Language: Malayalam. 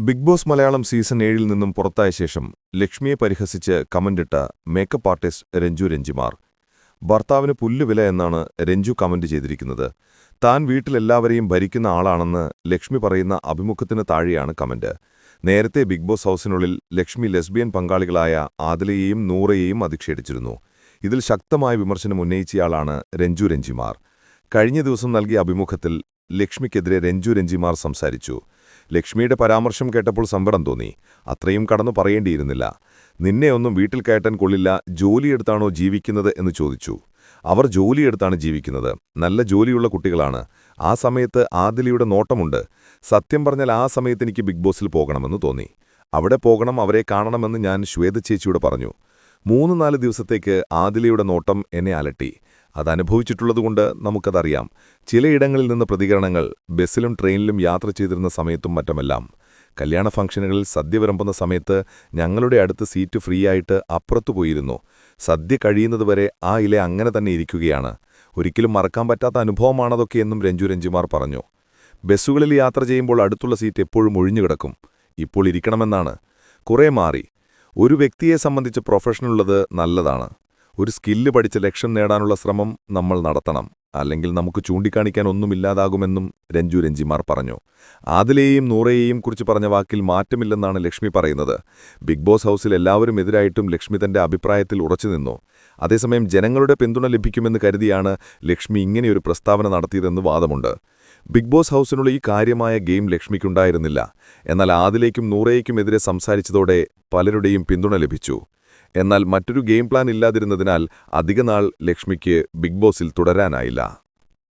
ബിഗ് ബോസ് മലയാളം സീസൺ ഏഴിൽ നിന്നും പുറത്തായ ശേഷം ലക്ഷ്മിയെ പരിഹസിച്ച് കമന്റിട്ട മേക്കപ്പ് ആർട്ടിസ്റ്റ് രഞ്ജു രഞ്ജിമാർ. ഭർത്താവിന് പുല്ലുവില എന്നാണ് രഞ്ജു കമന്റ് ചെയ്തിരിക്കുന്നത്. താൻ വീട്ടിലെല്ലാവരെയും ഭരിക്കുന്ന ആളാണെന്ന് ലക്ഷ്മി പറയുന്ന അഭിമുഖത്തിന് താഴെയാണ് കമന്റ്. നേരത്തെ ബിഗ് ബോസ് ഹൗസിനുള്ളിൽ ലക്ഷ്മി ലെസ്ബിയൻ പങ്കാളികളായ ആദിലയെയും നൂറയെയും അധിക്ഷേപിച്ചിരുന്നു. ഇതിൽ ശക്തമായ വിമർശനം ഉന്നയിച്ചയാളാണ് രഞ്ജു രഞ്ജിമാർ. കഴിഞ്ഞ ദിവസം നൽകിയ അഭിമുഖത്തിൽ ലക്ഷ്മിക്കെതിരെ രഞ്ജു രഞ്ജിമാർ സംസാരിച്ചു. ലക്ഷ്മിയുടെ പരാമർശം കേട്ടപ്പോൾ സങ്കടം തോന്നി. അത്രയും കടന്നു പറയേണ്ടിയിരുന്നില്ല. നിന്നെ ഒന്നും വീട്ടിൽ കയറ്റാൻ കൊള്ളില്ല. ജോലിയെടുത്താണോ ജീവിക്കുന്നത്? എന്ന് ചോദിച്ചു. അവർ ജോലിയെടുത്താണ് ജീവിക്കുന്നത്. നല്ല ജോലിയുള്ള കുട്ടികളാണ്. ആ സമയത്ത് ആദിലിയുടെ നോട്ടമുണ്ട്. സത്യം പറഞ്ഞാൽ ആ സമയത്ത് എനിക്ക് ബിഗ് ബോസിൽ പോകണമെന്ന് തോന്നി. അവിടെ പോകണം അവരെ കാണണമെന്ന് ഞാൻ ശ്വേത ചേച്ചിയോട് പറഞ്ഞു. മൂന്ന് നാല് ദിവസത്തേക്ക് ആദിലയുടെ നോട്ടം എന്നെ അലട്ടി. അതനുഭവിച്ചിട്ടുള്ളതുകൊണ്ട് നമുക്കതറിയാം. ചിലയിടങ്ങളിൽ നിന്ന് പ്രതികരണങ്ങൾ ബസ്സിലും ട്രെയിനിലും യാത്ര ചെയ്തിരുന്ന സമയത്തും മറ്റുമെല്ലാം. കല്യാണ ഫംഗ്ഷനുകളിൽ സദ്യ വിളമ്പുന്ന സമയത്ത് ഞങ്ങളുടെ അടുത്ത് സീറ്റ് ഫ്രീ ആയിട്ട് അപ്പുറത്തു പോയിരുന്നു. സദ്യ കഴിയുന്നതുവരെ ആ ഇല അങ്ങനെ തന്നെ ഇരിക്കുകയാണ്. ഒരിക്കലും മറക്കാൻ പറ്റാത്ത അനുഭവമാണതൊക്കെ എന്നും രഞ്ജു രഞ്ജിമാർ പറഞ്ഞു. ബസ്സുകളിൽ യാത്ര ചെയ്യുമ്പോൾ അടുത്തുള്ള സീറ്റ് എപ്പോഴും ഒഴിഞ്ഞുകിടക്കും ഇപ്പോൾ ഇരിക്കണമെന്നാണ്. കുറേ മാറി. ഒരു വ്യക്തിയെ സംബന്ധിച്ച് പ്രൊഫഷനുള്ളത് നല്ലതാണ്. ഒരു സ്കില്ല് പഠിച്ച് ലക്ഷ്യം നേടാനുള്ള ശ്രമം നമ്മൾ നടത്തണം അല്ലെങ്കിൽ നമുക്ക് ചൂണ്ടിക്കാണിക്കാൻ ഒന്നുമില്ലാതാകുമെന്നും രഞ്ജു രഞ്ജിമാർ പറഞ്ഞു. ആദിലെയും നൂറയെയും കുറിച്ച് പറഞ്ഞ വാക്കിൽ മാറ്റമില്ലെന്നാണ് ലക്ഷ്മി പറയുന്നത്. ബിഗ് ബോസ് ഹൗസിൽ എല്ലാവരും എതിരായിട്ടും ലക്ഷ്മി തന്റെ അഭിപ്രായത്തിൽ ഉറച്ചുനിന്നു അതേസമയം ജനങ്ങളുടെ പിന്തുണ ലഭിക്കുമെന്ന് കരുതിയാണ് ലക്ഷ്മി ഇങ്ങനെയൊരു പ്രസ്താവന നടത്തിയതെന്ന് വാദമുണ്ട്. ബിഗ് ബോസ് ഹൗസിനുള്ള ഈ കാര്യമായ ഗെയിം ലക്ഷ്മിക്കുണ്ടായിരുന്നില്ല. എന്നാൽ ആദിലേക്കും നൂറയ്ക്കുമെതിരെ സംസാരിച്ചതോടെ പലരുടെയും പിന്തുണ ലഭിച്ചു. എന്നാൽ മറ്റൊരു ഗെയിം പ്ലാൻ ഇല്ലാതിരുന്നതിനാൽ അധികനാൾ ലക്ഷ്മിക്ക് ബിഗ് ബോസിൽ തുടരാനായില്ല.